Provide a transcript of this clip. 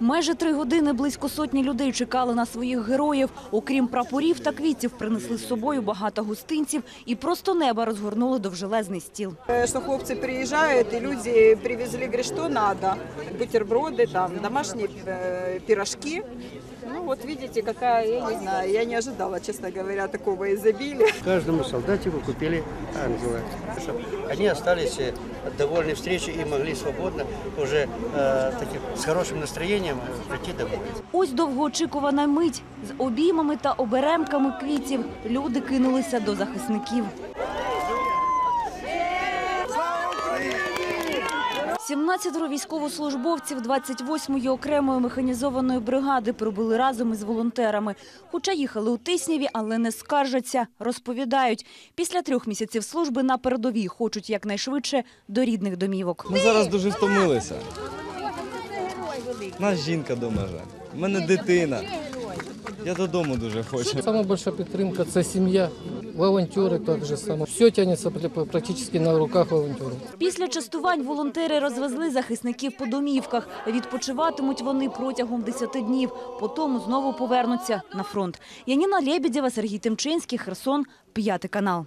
Майже три години близько сотні людей чекали на своїх героїв. Окрім прапорів та квітів, принесли з собою багато гостинців і просто неба розгорнули довжелезний стіл. Э, Что хлопцы приезжают, и люди привезли, говорят, что надо. Бутерброды, там, домашние э, пирожки. Ну вот видите, какая, я не знаю, я не ожидала, честно говоря, такого изобилия. Каждому солдатику купили ангела. Чтобы они остались э, довольны встречей и могли свободно уже э, таким, с хорошим настроением э, прийти домой. Ось довгоочікувана мить. З обіймами та оберемками квітів люди кинулися до захисників. 17 військовослужбовців 28-ї окремої механізованої бригади прибули разом із волонтерами. Хоча їхали у Тисніві, але не скаржаться. Розповідають, після трьох місяців служби на передовій хочуть якнайшвидше до рідних домівок. Ми зараз дуже втомилися. У Нас жінка вдома живе. У мене дитина. Я додому дуже хочу. Сама большая підтримка це сім'я, волонтери так же само. Все тянется практично на руках волонтерів. Після частувань волонтери розвезли захисників по домівках. Відпочиватимуть вони протягом 10 днів. Потім знову повернуться на фронт. Яніна Лебедєва, Сергій Тимчинський, Херсон, п'ятий канал.